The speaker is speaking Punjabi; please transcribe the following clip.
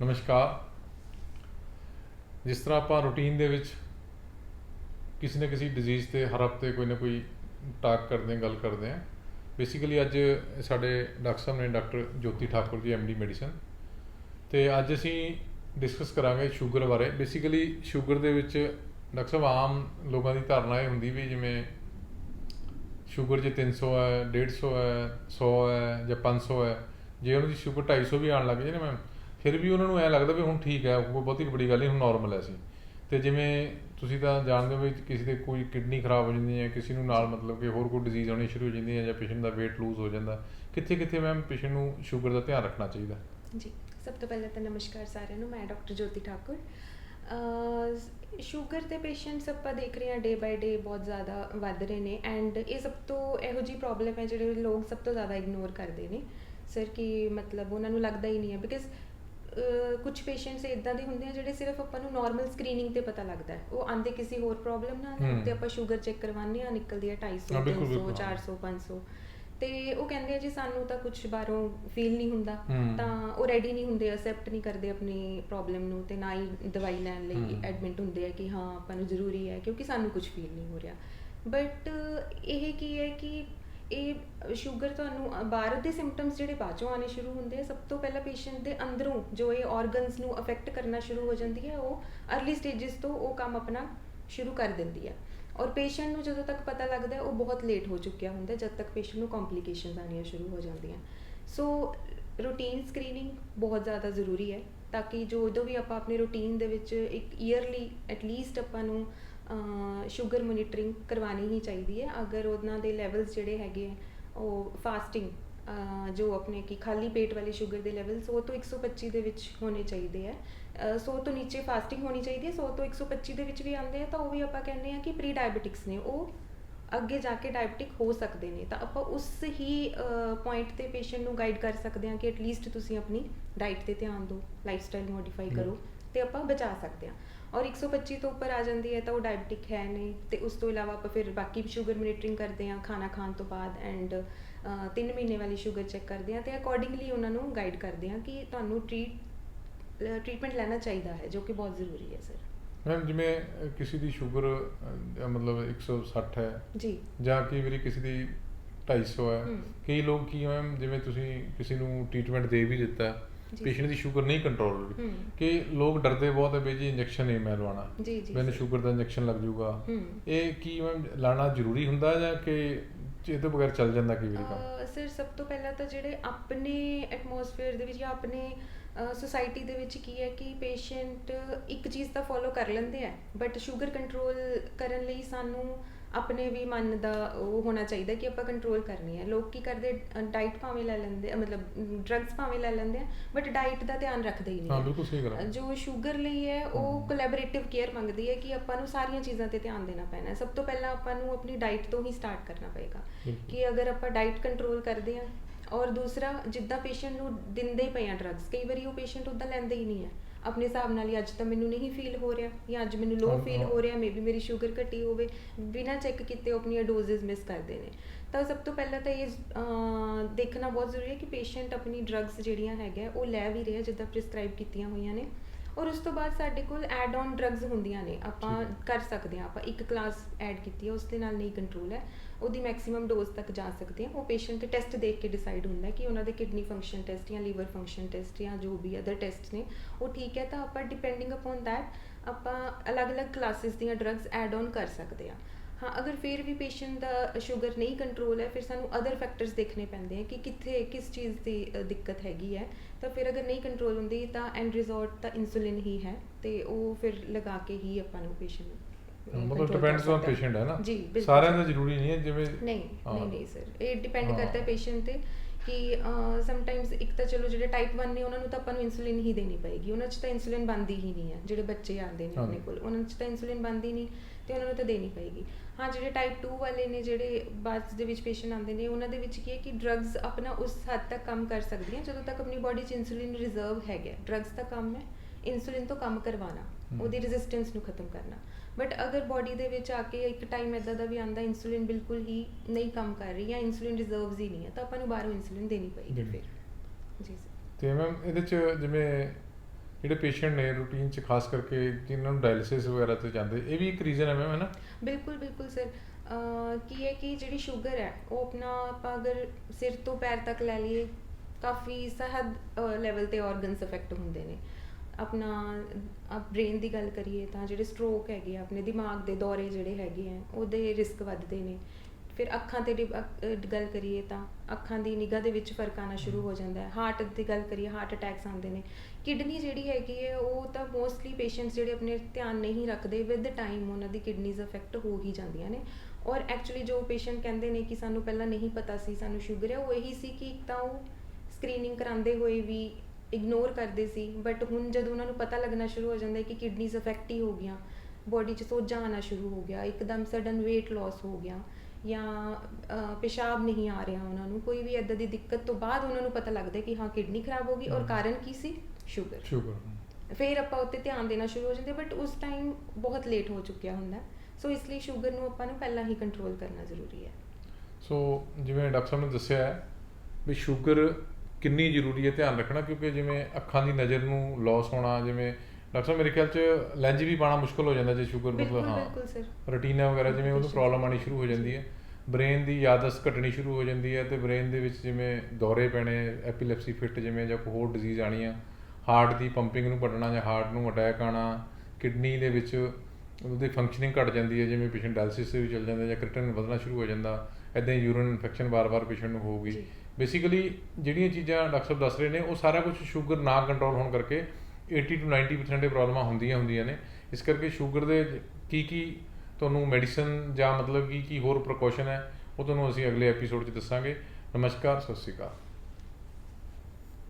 ਨਮਸਕਾਰ। ਜਿਸ ਤਰ੍ਹਾਂ ਆਪਾਂ ਰੂਟੀਨ ਦੇ ਵਿੱਚ ਕਿਸੇ ਨਾ ਕਿਸੇ ਡਿਜ਼ੀਜ਼ ਤੇ, ਹਰ ਹਫ਼ਤੇ ਕੋਈ ਨਾ ਕੋਈ ਟਾਕ ਕਰਦੇ ਹਾਂ, ਗੱਲ ਕਰਦੇ ਹਾਂ। ਬੇਸਿਕਲੀ ਅੱਜ ਸਾਡੇ ਡਾਕਟਰ ਸਾਹਿਬ ਨੇ doctor Jyoti Thakur ji MD medicine ਤੇ ਅੱਜ ਅਸੀਂ ਡਿਸਕਸ ਕਰਾਂਗੇ ਸ਼ੂਗਰ ਬਾਰੇ। ਬੇਸਿਕਲੀ ਸ਼ੂਗਰ ਦੇ ਵਿੱਚ ਡਾਕਟਰ ਸਾਹਿਬ ਆਮ ਲੋਕਾਂ ਦੀ ਧਾਰਨਾ ਇਹ ਹੁੰਦੀ ਵੀ ਜਿਵੇਂ ਸ਼ੂਗਰ ਜੇ 300 ਹੈ 150 ਹੈ 100 ਹੈ ਜਾਂ 500 ਹੈ, ਜੇ ਉਹਨਾਂ ਦੀ ਸ਼ੂਗਰ 250 ਵੀ ਆਉਣ ਲੱਗ ਜੇ ਨਾ ਮੈਮ ਫਿਰ ਵੀ ਉਹਨਾਂ ਨੂੰ ਐ ਲੱਗਦਾ ਵੀ ਹੁਣ ਠੀਕ ਹੈ ਕੋਈ ਬਹੁਤੀ ਵੱਡੀ ਗੱਲ ਨਹੀਂ, ਹੁਣ ਨਾਰਮਲ ਹੈ ਸੀ। ਤੇ ਜਿਵੇਂ ਤੁਸੀਂ ਤਾਂ ਜਾਣਦੇ ਹੋ ਵੀ ਕਿਸੇ ਦੇ ਕੋਈ ਕਿਡਨੀ ਖਰਾਬ ਹੋ ਜਾਂਦੀ ਹੈ, ਕਿਸੇ ਨੂੰ ਨਾਲ ਮਤਲਬ ਕਿ ਹੋਰ ਕੋਈ ਡਿਜ਼ੀਜ਼ ਆਉਣੀ ਸ਼ੁਰੂ ਹੋ ਜਾਂਦੀ ਹੈ ਜਾਂ ਪੇਸ਼ੈਂਟ ਦਾ weight ਲੂਜ਼ ਹੋ ਜਾਂਦਾ ਕਿੱਥੇ ਕਿੱਥੇ ਮੈਮ ਪੇਸ਼ੈਂਟ ਨੂੰ ਸ਼ੂਗਰ ਦਾ ਧਿਆਨ ਰੱਖਣਾ ਚਾਹੀਦਾ? ਜੀ, ਸਭ ਤੋਂ ਪਹਿਲਾਂ ਤਾਂ ਨਮਸਕਾਰ ਸਾਰਿਆਂ ਨੂੰ, ਮੈਂ ਡਾਕਟਰ ਜੋਤੀ ਠਾਕੁਰ। ਸ਼ੂਗਰ ਦੇ ਪੇਸ਼ੈਂਟਸ ਆਪਾਂ ਦੇਖ ਰਹੇ ਹਾਂ ਡੇ ਬਾਈ ਡੇ ਬਹੁਤ ਜ਼ਿਆਦਾ ਵੱਧ ਰਹੇ ਨੇ ਐਂਡ ਇਹ ਸਭ ਤੋਂ ਇਹੋ ਜੀ ਪ੍ਰੋਬਲਮ ਹੈ ਜਿਹੜੇ ਲੋਕ ਸਭ ਤੋਂ ਜ਼ਿਆਦਾ ਇਗਨੋਰ ਕਰਦੇ ਨੇ। ਸਰ ਕਿ ਮਤਲਬ ਉਹਨਾਂ ਨੂੰ ਲੱਗਦਾ ਹੀ ਨਹੀਂ ਹੈ ਬਿਕਾਜ਼ ਕੁਝ ਪੇਸ਼ੈਂਟਸ ਇਦਾਂ ਦੇ ਹੁੰਦੇ ਆ ਜਿਹੜੇ ਸਿਰਫ ਆਪਾਂ ਨੂੰ ਨਾਰਮਲ ਸਕਰੀਨਿੰਗ ਤੇ ਪਤਾ ਲੱਗਦਾ ਹੈ ਉਹ ਆਂਦੇ ਕਿਸੇ ਹੋਰ ਪ੍ਰੋਬਲਮ ਨਾਲ। ਤੇ ਆਪਾਂ ਸ਼ੂਗਰ ਚੈੱਕ ਕਰਵਾਉਂਦੇ ਆ ਨਿਕਲਦੀ ਹੈ 250 ਹਾਂ, ਬਿਲਕੁਲ, 300 ਬਿਲਕੁਲ, ਹਾਂ। 400 500 ਤੇ ਉਹ ਕਹਿੰਦੇ ਆ ਜੀ ਸਾਨੂੰ ਤਾਂ ਕੁਝ ਬਾਹਰੋਂ ਫੀਲ ਨਹੀਂ ਹੁੰਦਾ। ਤਾਂ ਉਹ ਰੈਡੀ ਨਹੀਂ ਹੁੰਦੇ ਅਸੈਪਟ ਨਹੀਂ ਕਰਦੇ ਆਪਣੀ ਪ੍ਰੋਬਲਮ ਨੂੰ ਤੇ ਨਾ ਹੀ ਦਵਾਈ ਲੈਣ ਲਈ। ਐਡਮਿਟ ਹੁੰਦੇ ਆ ਕਿ ਹਾਂ ਆਪਾਂ ਨੂੰ ਜ਼ਰੂਰੀ ਹੈ ਕਿਉਂਕਿ ਸਾਨੂੰ ਕੁਝ ਫੀਲ ਨਹੀਂ ਹੋ ਰਿਹਾ ਬਟ ਇਹ ਕੀ ਹੈ ਕਿ ਇਹ ਸ਼ੂਗਰ ਤੁਹਾਨੂੰ ਅ, ਬਾਹਰ ਦੇ ਸਿੰਪਟਮਸ ਜਿਹੜੇ ਬਾਅਦ ਚੋਂ ਆਣੇ ਸ਼ੁਰੂ ਹੁੰਦੇ ਆ ਸਭ ਤੋਂ ਪਹਿਲਾਂ ਪੇਸ਼ੈਂਟ ਦੇ ਅੰਦਰੋਂ ਜੋ ਇਹ ਆਰਗਨਸ ਨੂੰ ਅਫੈਕਟ ਕਰਨਾ ਸ਼ੁਰੂ ਹੋ ਜਾਂਦੀ ਹੈ ਉਹ ਅਰਲੀ ਸਟੇजेस ਤੋਂ ਉਹ ਕੰਮ ਆਪਣਾ ਸ਼ੁਰੂ ਕਰ ਦਿੰਦੀ ਹੈ। ਔਰ ਪੇਸ਼ੈਂਟ ਨੂੰ ਜਦੋਂ ਤੱਕ ਪਤਾ ਲੱਗਦਾ ਉਹ ਬਹੁਤ ਲੇਟ ਹੋ ਚੁੱਕਿਆ ਹੁੰਦਾ ਜਦ ਤੱਕ ਪੇਸ਼ੈਂਟ ਨੂੰ ਕੰਪਲਿਕੇਸ਼ਨਸ ਆਉਣੀਆਂ ਸ਼ੁਰੂ ਹੋ ਜਾਂਦੀਆਂ। ਸੋ ਰੂਟੀਨ ਸਕਰੀਨਿੰਗ ਬਹੁਤ ਜ਼ਿਆਦਾ ਜ਼ਰੂਰੀ ਹੈ ਤਾਂ ਕਿ ਜੋ ਉਦੋਂ ਵੀ ਆਪਾਂ ਆਪਣੇ ਰੂਟੀਨ ਦੇ ਵਿੱਚ ਇੱਕ ਈਅਰਲੀ ਐਟਲੀਸਟ ਆਪਾਂ ਨੂੰ ਸ਼ੂਗਰ ਮੋਨੀਟਰਿੰਗ ਕਰਵਾਉਣੀ ਹੀ ਚਾਹੀਦੀ ਹੈ। ਅਗਰ ਉਹਨਾਂ ਦੇ ਲੈਵਲਸ ਜਿਹੜੇ ਹੈਗੇ ਉਹ ਫਾਸਟਿੰਗ ਜੋ ਆਪਣੇ ਕੀ ਖਾਲੀ ਪੇਟ ਵਾਲੇ ਸ਼ੂਗਰ ਦੇ ਲੈਵਲਸ ਉਹ ਤੋਂ 125 ਦੇ ਵਿੱਚ ਹੋਣੇ ਚਾਹੀਦੇ ਆ। 100 ਤੋਂ ਨੀਚੇ ਫਾਸਟਿੰਗ ਹੋਣੀ ਚਾਹੀਦੀ ਹੈ 100 ਤੋਂ 125 ਦੇ ਵਿੱਚ ਵੀ ਆਉਂਦੇ ਆ। ਤਾਂ ਉਹ ਵੀ ਆਪਾਂ ਕਹਿੰਦੇ ਆ ਕਿ ਪ੍ਰੀ ਡਾਇਬੀਟਿਕਸ ਨੇ ਉਹ ਅੱਗੇ ਜਾ ਕੇ ਡਾਇਬੀਟਿਕ ਹੋ ਸਕਦੇ ਨੇ। ਤਾਂ ਆਪਾਂ ਉਸ ਹੀ ਪੁਆਇੰਟ ਤੇ ਪੇਸ਼ੈਂਟ ਨੂੰ ਗਾਈਡ ਕਰ ਸਕਦੇ ਹਾਂ ਕਿ ਐਟਲੀਸਟ ਤੁਸੀਂ ਆਪਣੀ ਡਾਈਟ ਤੇ ਧਿਆਨ ਦਿਓ ਲਾਈਫਸਟਾਈਲ ਮੋਡੀਫਾਈ ਕਰੋ ਤੇ ਆਪਾਂ ਬਚਾ ਸਕਦੇ ਹਾਂ। ਔਰ 125 ਤੋਂ ਉੱਪਰ ਆ ਜਾਂਦੀ ਹੈ ਤਾਂ ਉਹ ਡਾਇਬੀਟਿਕ ਹੈ ਨਹੀਂ ਤੇ ਉਸ ਤੋਂ ਇਲਾਵਾ ਆਪਾਂ ਫਿਰ ਬਾਕੀ ਸ਼ੂਗਰ ਮੋਨੀਟਰਿੰਗ ਕਰਦੇ ਹਾਂ ਖਾਣਾ ਖਾਣ ਤੋਂ ਬਾਅਦ ਐਂਡ 3 ਮਹੀਨੇ ਵਾਲੀ ਸ਼ੂਗਰ ਚੈੱਕ ਕਰਦੇ ਹਾਂ ਤੇ ਅਕੋਰਡਿੰਗਲੀ ਉਹਨਾਂ ਨੂੰ ਗਾਈਡ ਕਰਦੇ ਹਾਂ ਕਿ ਤੁਹਾਨੂੰ ਟ੍ਰੀਟ ਟ੍ਰੀਟਮੈਂਟ ਲੈਣਾ ਚਾਹੀਦਾ ਹੈ ਜੋ ਕਿ ਬਹੁਤ ਜ਼ਰੂਰੀ ਹੈ ਸਰ ਮੈਮ ਜਿਵੇਂ ਕਿਸੇ ਦੀ ਸ਼ੂਗਰ ਮਤਲਬ 160 ਹੈ ਜੀ ਜਾਂ ਕਈ ਵਾਰੀ ਕਿਸੇ ਦੀ 250 ਹੈ। ਕਈ ਲੋਕ ਕੀ ਮੈਮ ਜਿਵੇਂ ਤੁਸੀਂ ਕਿਸੇ ਨੂੰ ਟ੍ਰੀਟਮੈਂਟ ਦੇ ਵੀ ਦਿੱਤਾ। ਪੇਸ਼ੈਂਟ ਦੀ ਸ਼ੂਗਰ ਨਹੀਂ ਕੰਟਰੋਲ ਹੋਈ ਹਮ। ਕਿ ਲੋਕ ਡਰਦੇ ਬਹੁਤ ਹੈ ਵੀ ਜੀ ਇੰਜੈਕਸ਼ਨ ਨਹੀਂ ਮੈਂ ਜੀ ਮੈਨੂੰ। ਸ਼ੂਗਰ ਦਾ ਇੰਜੈਕਸ਼ਨ ਲੱਗ ਜਾਊਗਾ। ਇਹ ਕੀ ਮੈਮ ਲਾਣਾ ਜ਼ਰੂਰੀ ਹੁੰਦਾ ਜਾਂ ਕਿ ਇਹ ਤੋਂ ਬਗੈਰ ਚੱਲ ਜਾਂਦਾ ਕਈ ਵਾਰੀ ਕੰਮ ਸਰ ਸਭ ਤੋਂ ਪਹਿਲਾਂ ਤਾਂ ਜਿਹੜੇ ਆਪਣੇ ਐਟਮੋਸਫੇਅਰ ਦੇ ਵਿੱਚ ਜਾਂ ਆਪਣੇ ਸੋਸਾਇਟੀ ਦੇ ਵਿੱਚ ਕੀ ਹੈ ਕਿ ਪੇਸ਼ੈਂਟ ਇੱਕ ਚੀਜ਼ ਤਾਂ ਫੋਲੋ ਕਰ ਲੈਂਦੇ ਆ ਬਟ ਸ਼ੂਗਰ ਕੰਟਰੋਲ ਕਰਨ ਲਈ ਸਾਨੂੰ ਆਪਣੇ ਵੀ ਮਨ ਦਾ ਉਹ ਹੋਣਾ ਚਾਹੀਦਾ ਕਿ ਆਪਾਂ ਕੰਟਰੋਲ ਕਰਨੀ ਹੈ। ਲੋਕ ਕੀ ਕਰਦੇ ਡਾਈਟ ਭਾਵੇਂ ਲੈ ਲੈਂਦੇ ਆ, ਮਤਲਬ ਡਰੱਗਸ ਭਾਵੇਂ ਲੈ ਲੈਂਦੇ ਆ ਬਟ ਡਾਈਟ ਦਾ ਧਿਆਨ ਰੱਖਦੇ ਹੀ ਨਹੀਂ ਹਾਂ। ਬਿਲਕੁਲ ਸਹੀ ਗੱਲ ਜੋ ਸ਼ੂਗਰ ਲਈ ਹੈ ਉਹ ਕੋਲੈਬੋਰੇਟਿਵ ਕੇਅਰ ਮੰਗਦੀ ਹੈ ਕਿ ਆਪਾਂ ਨੂੰ ਸਾਰੀਆਂ ਚੀਜ਼ਾਂ ਤੇ ਧਿਆਨ ਦੇਣਾ ਪੈਣਾ ਹੈ। ਸਭ ਤੋਂ ਪਹਿਲਾਂ ਆਪਾਂ ਨੂੰ ਆਪਣੀ ਡਾਈਟ ਤੋਂ ਹੀ ਸਟਾਰਟ ਕਰਨਾ ਪਏਗਾ। ਕਿ ਅਗਰ ਆਪਾਂ ਡਾਈਟ ਕੰਟਰੋਲ ਕਰਦੇ ਹਾਂ ਔਰ ਦੂਸਰਾ ਜਿੱਦਾਂ ਪੇਸ਼ੈਂਟ ਨੂੰ ਦਿੰਦੇ ਪਏ ਆ ਡਰੱਗਸ ਕਈ ਵਾਰੀ ਉਹ ਪੇਸ਼ੈਂਟ ਉਦਾਂ ਲੈਂਦਾ ਹੀ ਨਹੀਂ ਹੈ। ਆਪਣੇ ਹਿਸਾਬ ਨਾਲ ਹੀ ਅੱਜ ਤਾਂ ਮੈਨੂੰ ਨਹੀਂ ਫੀਲ ਹੋ ਰਿਹਾ ਜਾਂ ਅੱਜ ਮੈਨੂੰ ਲੋ ਫੀਲ ਹਾਂ। ਰਿਹਾ ਮੇਬੀ ਮੇਰੀ ਸ਼ੂਗਰ ਘਟੀ ਹੋਵੇ ਬਿਨਾਂ ਚੈੱਕ ਕੀਤੇ ਉਹ ਆਪਣੀਆਂ ਡੋਜ਼ਸ ਮਿਸ ਕਰਦੇ ਨੇ ਤਾਂ ਸਭ ਤੋਂ ਪਹਿਲਾਂ ਤਾਂ ਇਹ ਦੇਖਣਾ ਬਹੁਤ ਜ਼ਰੂਰੀ ਹੈ ਕਿ ਪੇਸ਼ੈਂਟ ਆਪਣੀ ਡਰੱਗਸ ਜਿਹੜੀਆਂ ਹੈਗਾ ਉਹ ਲੈ ਵੀ ਰਿਹਾ ਜਿੱਦਾਂ ਪ੍ਰਿਸਕ੍ਰਾਈਬ ਕੀਤੀਆਂ ਹੋਈਆਂ ਨੇ ਔਰ ਉਸ ਤੋਂ ਬਾਅਦ ਸਾਡੇ ਕੋਲ ਐਡ ਔਨ ਡਰੱਗਸ ਹੁੰਦੀਆਂ ਨੇ ਆਪਾਂ। ਕਰ ਸਕਦੇ ਹਾਂ ਆਪਾਂ ਇੱਕ ਕਲਾਸ ਐਡ ਕੀਤੀ ਹੈ ਉਸ ਦੇ ਨਾਲ ਨਹੀਂ ਕੰਟਰੋਲ ਹੈ ਉਹਦੀ ਮੈਕਸਿਮਮ ਡੋਜ਼ ਤੱਕ ਜਾ ਸਕਦੇ ਹਾਂ ਉਹ ਪੇਸ਼ੈਂਟ ਤੇ ਟੈਸਟ ਦੇਖ ਕੇ ਡਿਸਾਈਡ ਹੁੰਦਾ ਕਿ ਉਹਨਾਂ ਦੇ ਕਿਡਨੀ ਫੰਕਸ਼ਨ ਟੈਸਟ ਜਾਂ ਲੀਵਰ ਫੰਕਸ਼ਨ ਟੈਸਟ ਜਾਂ ਜੋ ਵੀ ਅਦਰ ਟੈਸਟ ਨੇ ਉਹ ਠੀਕ ਹੈ ਤਾਂ ਆਪਾਂ ਡਿਪੈਂਡਿੰਗ ਅਪਨ ਥੈਟ ਆਪਾਂ ਅਲੱਗ-ਅਲੱਗ ਕਲਾਸਿਸ ਦੀਆਂ ਡਰੱਗਸ ਐਡ ਔਨ ਕਰ ਸਕਦੇ ਹਾਂ ਹਾਂ ਅਗਰ ਫਿਰ ਵੀ ਪੇਸ਼ੈਂਟ ਦਾ ਸ਼ੂਗਰ ਨਹੀਂ ਕੰਟਰੋਲ ਹੈ ਫਿਰ ਸਾਨੂੰ ਅਦਰ ਫੈਕਟਰਸ ਦੇਖਣੇ ਪੈਂਦੇ ਆ ਕਿ ਕਿੱਥੇ ਕਿਸ ਚੀਜ਼ ਦੀ ਦਿੱਕਤ ਹੈਗੀ ਹੈ। ਤਾਂ ਫਿਰ ਅਗਰ ਨਹੀਂ ਕੰਟਰੋਲ ਹੁੰਦੀ ਤਾਂ ਐਂਡ ਰਿਜ਼ੋਰਟ ਤਾਂ ਇਨਸੂਲਿਨ ਹੀ ਹੈ ਤੇ ਉਹ ਫਿਰ ਲਗਾ ਕੇ ਹੀ ਆਪਾਂ ਨੂੰ ਪੇਸ਼ੈਂਟ ਮਤਲਬ ਡਿਪੈਂਡਸ ਔਨ ਪੇਸ਼ੈਂਟ ਹੈ ਨਾ? ਸਾਰਿਆਂ ਦਾ ਜ਼ਰੂਰੀ ਨਹੀਂ ਹੈ ਜਿਵੇਂ ਨਹੀਂ। ਨਹੀਂ ਨਹੀਂ ਸਰ ਇਹ ਡਿਪੈਂਡ। ਕਰਦਾ ਹੈ ਪੇਸ਼ੈਂਟ ਤੇ। ਕਿ ਸਮ ਟਾਈਮਸ ਇੱਕ ਤਾਂ ਚਲੋ ਜਿਹੜੇ ਟਾਈਪ 1 ਨੇ ਉਹਨਾਂ ਨੂੰ ਤਾਂ ਆਪਾਂ ਨੂੰ ਇਨਸੂਲਿਨ ਹੀ ਦੇਣੀ ਪਏਗੀ। ਉਹਨਾਂ 'ਚ ਤਾਂ ਇਨਸੂਲਿਨ ਬਣਦੀ ਹੀ ਨਹੀਂ ਹੈ ਜਿਹੜੇ ਬੱਚੇ ਆਉਂਦੇ ਨੇ। ਆਪਣੇ ਕੋਲ। ਉਹਨਾਂ 'ਚ ਤਾਂ ਇਨਸੂਲਿਨ ਬਣਦੀ ਨਹੀਂ ਤੇ ਉਹਨਾਂ ਨੂੰ ਤਾਂ ਦੇਣੀ ਪਏਗੀ। ਹਾਂ ਜਿਹੜੇ ਟਾਈਪ 2 ਵਾਲੇ ਨੇ ਜਿਹੜੇ ਬਾਅਦ ਦੇ ਵਿੱਚ ਪੇਸ਼ੈਂਟ ਆਉਂਦੇ ਨੇ ਉਹਨਾਂ ਦੇ ਵਿੱਚ ਕੀ ਹੈ ਕਿ ਡਰੱਗਸ ਆਪਣਾ ਉਸ ਹੱਦ ਤੱਕ ਕੰਮ ਕਰ ਸਕਦੀਆਂ ਜਦੋਂ ਤੱਕ ਆਪਣੀ ਬਾਡੀ 'ਚ ਇਨਸੂਲਿਨ ਰਿਜ਼ਰਵ ਹੈਗਾ ਡਰੱਗਸ ਦਾ ਕੰਮ ਹੈ। ਇਨਸੂਲਿਨ ਤੋਂ ਕੰਮ ਕਰਵਾਉਣਾ। ਉਹਦੀ ਰੈਜ਼ਿਸਟੈਂਸ ਨੂੰ ਖਤਮ ਕਰਨਾ। ਬਟ ਅਗਰ ਬਾਡੀ ਦੇ ਵਿੱਚ ਆ ਕੇ ਇੱਕ ਟਾਈਮ ਇਦਾਂ ਦਾ ਵੀ ਆਂਦਾ ਇਨਸੂਲਿਨ ਬਿਲਕੁਲ ਹੀ ਨਹੀਂ ਕੰਮ ਕਰ ਰਹੀ ਜਾਂ ਇਨਸੂਲਿਨ ਰਿਜ਼ਰਵਸ ਹੀ ਨਹੀਂ ਹੈ ਤਾਂ ਆਪਾਂ ਨੂੰ ਬਾਹਰੋਂ ਇਨਸੂਲਿਨ ਦੇਣੀ ਪਏਗੀ। ਫਿਰ। ਜੀ ਸਰ ਤੇ ਮੈਮ ਇਹਦੇ ਚ ਜਿਵੇਂ ਜਿਹੜੇ ਪੇਸ਼ੈਂਟ ਨੇ ਰੂਟੀਨ ਚ ਖਾਸ ਕਰਕੇ ਜਿਨ੍ਹਾਂ ਨੂੰ ਡਾਇਲਿਸਿਸ ਵਗੈਰਾ ਤੇ ਜਾਂਦੇ ਇਹ ਵੀ ਇੱਕ ਰੀਜ਼ਨ ਹੈ ਮੈਮ ਹੈ ਨਾ? ਬਿਲਕੁਲ ਬਿਲਕੁਲ ਸਰ ਕੀ ਹੈ ਕਿ ਜਿਹੜੀ ਸ਼ੂਗਰ ਹੈ ਉਹ ਆਪਣਾ ਆਪਾਂ ਅਗਰ ਸਿਰ ਤੋਂ ਪੈਰ ਤੱਕ ਲੈ ਲਈਏ ਕਾਫੀ ਸਹਦ ਲੈਵਲ ਤੇ ਆਰਗਨਸ ਅਫੈਕਟ ਹੁੰਦੇ ਨੇ। ਆਪਣਾ ਆਪ ਬ੍ਰੇਨ ਦੀ ਗੱਲ ਕਰੀਏ ਤਾਂ ਜਿਹੜੇ ਸਟ੍ਰੋਕ ਹੈਗੇ ਆ, ਆਪਣੇ ਦਿਮਾਗ ਦੇ ਦੌਰੇ ਜਿਹੜੇ ਹੈਗੇ ਆ, ਉਹਦੇ ਰਿਸਕ ਵੱਧਦੇ ਨੇ। ਫਿਰ ਅੱਖਾਂ ਤੇ ਡਿ- ਅੱਖ- ਗੱਲ ਕਰੀਏ ਤਾਂ ਅੱਖਾਂ ਦੀ ਨਿਗਾਹ ਦੇ ਵਿੱਚ ਫ਼ਰਕ ਆਉਣਾ ਸ਼ੁਰੂ ਹੋ ਜਾਂਦਾ ਹੈ। ਹਾਰਟ ਦੀ ਗੱਲ ਕਰੀਏ ਹਾਰਟ ਅਟੈਕਸ ਆਉਂਦੇ ਨੇ। ਕਿਡਨੀ ਜਿਹੜੀ ਹੈਗੀ ਹੈ, ਉਹ ਤਾਂ ਮੋਸਟਲੀ ਪੇਸ਼ੈਂਟਸ ਜਿਹੜੇ ਆਪਣੇ ਧਿਆਨ ਨਹੀਂ ਰੱਖਦੇ ਵਿਦ ਟਾਈਮ ਉਹਨਾਂ ਦੀ ਕਿਡਨੀਜ਼ ਅਫੈਕਟ ਹੋ ਹੀ ਜਾਂਦੀਆਂ ਨੇ। ਔਰ ਐਕਚੁਅਲੀ ਜੋ ਪੇਸ਼ੈਂਟ ਕਹਿੰਦੇ ਨੇ ਕਿ ਸਾਨੂੰ ਪਹਿਲਾਂ ਨਹੀਂ ਪਤਾ ਸੀ, ਸਾਨੂੰ ਸ਼ੂਗਰ ਹੈ, ਉਹ ਇਹੀ ਸੀ ਕਿ ਇੱਕ ਤਾਂ ਉਹ ਸਕਰੀਨਿੰਗ ਕਰਾਉਂਦੇ ਹੋਏ ਵੀ ਇਗਨੋਰ ਕਰਦੇ ਸੀ ਬਟ ਹੁਣ ਜਦੋਂ ਉਹਨਾਂ ਨੂੰ ਪਤਾ ਲੱਗਣਾ ਸ਼ੁਰੂ ਹੋ ਜਾਂਦਾ ਹੈ ਕਿ ਕਿਡਨੀਜ਼ ਅਫੈਕਟ ਹੀ ਹੋ ਗਈਆਂ ਬੋਡੀ 'ਚ ਸੋਜਾ ਆਉਣਾ ਸ਼ੁਰੂ ਹੋ ਗਿਆ ਇੱਕਦਮ ਸਡਨ weight loss ਹੋ ਗਿਆ ਜਾਂ ਪਿਸ਼ਾਬ ਨਹੀਂ ਆ ਰਿਹਾ ਉਹਨਾਂ ਨੂੰ ਕੋਈ ਵੀ ਇਦਾਂ ਦੀ ਦਿੱਕਤ ਤੋਂ ਬਾਅਦ ਉਹਨਾਂ ਨੂੰ ਪਤਾ ਲੱਗਦਾ ਕਿ ਹਾਂ ਕਿਡਨੀ ਖਰਾਬ ਹੋ ਗਈ ਔਰ। ਕਾਰਨ ਕੀ ਸੀ? ਸ਼ੂਗਰ। ਸ਼ੂਗਰ ਫਿਰ ਆਪਾਂ ਉੱਤੇ ਧਿਆਨ ਦੇਣਾ ਸ਼ੁਰੂ ਹੋ ਜਾਂਦੇ ਬਟ ਉਸ ਟਾਈਮ ਬਹੁਤ ਲੇਟ ਹੋ ਚੁੱਕਿਆ ਹੁੰਦਾ ਸੋ ਇਸ ਲਈ ਸ਼ੂਗਰ ਨੂੰ ਆਪਾਂ ਨੂੰ ਪਹਿਲਾਂ ਹੀ ਕੰਟਰੋਲ ਕਰਨਾ ਜ਼ਰੂਰੀ ਹੈ। ਸੋ ਜਿਵੇਂ ਡਾਕਟਰ ਸਾਹਿਬ ਨੇ ਦੱਸਿਆ ਹੈ ਵੀ ਸ਼ੂਗਰ ਕਿੰਨੀ ਜ਼ਰੂਰੀ ਹੈ ਧਿਆਨ ਰੱਖਣਾ ਕਿਉਂਕਿ ਜਿਵੇਂ ਅੱਖਾਂ ਦੀ ਨਜ਼ਰ ਨੂੰ ਲਾਸ ਹੋਣਾ ਜਿਵੇਂ ਡਾਕਟਰ ਸਾਹਿਬ ਮੇਰੇ ਖਿਆਲ ਚ ਲੈਂਜ ਵੀ ਪਾਣਾ ਮੁਸ਼ਕਲ ਹੋ ਜਾਂਦਾ ਜੇ ਸ਼ੂਗਰ ਮਤਲਬ ਹਾਂ ਬਿਲਕੁਲ ਸਰ ਰਟੀਨਾ ਵਗੈਰਾ ਜਿਵੇਂ ਉਹਨੂੰ। ਪ੍ਰੋਬਲਮ ਆਣੀ ਸ਼ੁਰੂ ਹੋ ਜਾਂਦੀ ਹੈ ਬ੍ਰੇਨ ਦੀ ਯਾਦਦਾਸ਼ਤ ਘਟਣੀ ਸ਼ੁਰੂ ਹੋ ਜਾਂਦੀ ਹੈ ਤੇ ਬ੍ਰੇਨ ਦੇ ਵਿੱਚ ਜਿਵੇਂ ਦੌਰੇ ਪੈਣੇ ਐਪੀਲੈਪਸੀ ਫਿੱਟ ਜਿਵੇਂ ਜਾਂ ਕੋਈ ਹੋਰ ਡਿਜ਼ੀਜ਼ ਆਣੀ ਆ ਹਾਰਟ ਦੀ ਪੰਪਿੰਗ ਨੂੰ ਘਟਣਾ ਜਾਂ ਹਾਰਟ ਨੂੰ ਅਟੈਕ ਆਣਾ ਕਿਡਨੀ ਦੇ ਵਿੱਚ ਉਹਦੀ ਫੰਕਸ਼ਨਿੰਗ ਘਟ ਜਾਂਦੀ ਹੈ ਜਿਵੇਂ ਪੇਸ਼ੈਂਟ ਡਾਇਲਿਸਿਸ ਤੇ ਵੀ ਚਲ ਜਾਂਦਾ ਜਾਂ ਕ੍ਰਿਟਨ ਵਧਣਾ ਸ਼ੁਰੂ ਹੋ ਜਾਂਦਾ ਐਦਾਂ ਯੂਰਿਨ ਇਨਫੈਕਸ਼ਨ ਵਾਰ-ਵਾਰ ਪੇਸ਼ੈਂਟ ਨੂੰ ਹੋਊਗੀ। ਬੇਸਿਕਲੀ ਜਿਹੜੀਆਂ ਚੀਜ਼ਾਂ ਡਾਕਟਰ ਸਾਹਿਬ ਦੱਸ ਰਹੇ ਨੇ, ਉਹ ਸਾਰਾ ਕੁਝ ਸ਼ੂਗਰ ਨਾ ਕੰਟਰੋਲ ਹੋਣ ਕਰਕੇ 80 ਤੋਂ 90% ਦੇ ਪ੍ਰੋਬਲਮਾਂ ਹੁੰਦੀਆਂ ਹੁੰਦੀਆਂ ਨੇ। ਇਸ ਕਰਕੇ ਸ਼ੂਗਰ ਦੇ ਕੀ ਕੀ ਤੁਹਾਨੂੰ ਮੈਡੀਸਨ ਜਾਂ ਮਤਲਬ ਕੀ ਕੀ ਹੋਰ ਪ੍ਰੀਕਾਸ਼ਨ ਹੈ, ਉਹ ਤੁਹਾਨੂੰ ਅਸੀਂ ਅਗਲੇ ਐਪੀਸੋਡ 'ਚ ਦੱਸਾਂਗੇ। ਨਮਸਕਾਰ, ਸਤਿ ਸ਼੍ਰੀ ਅਕਾਲ।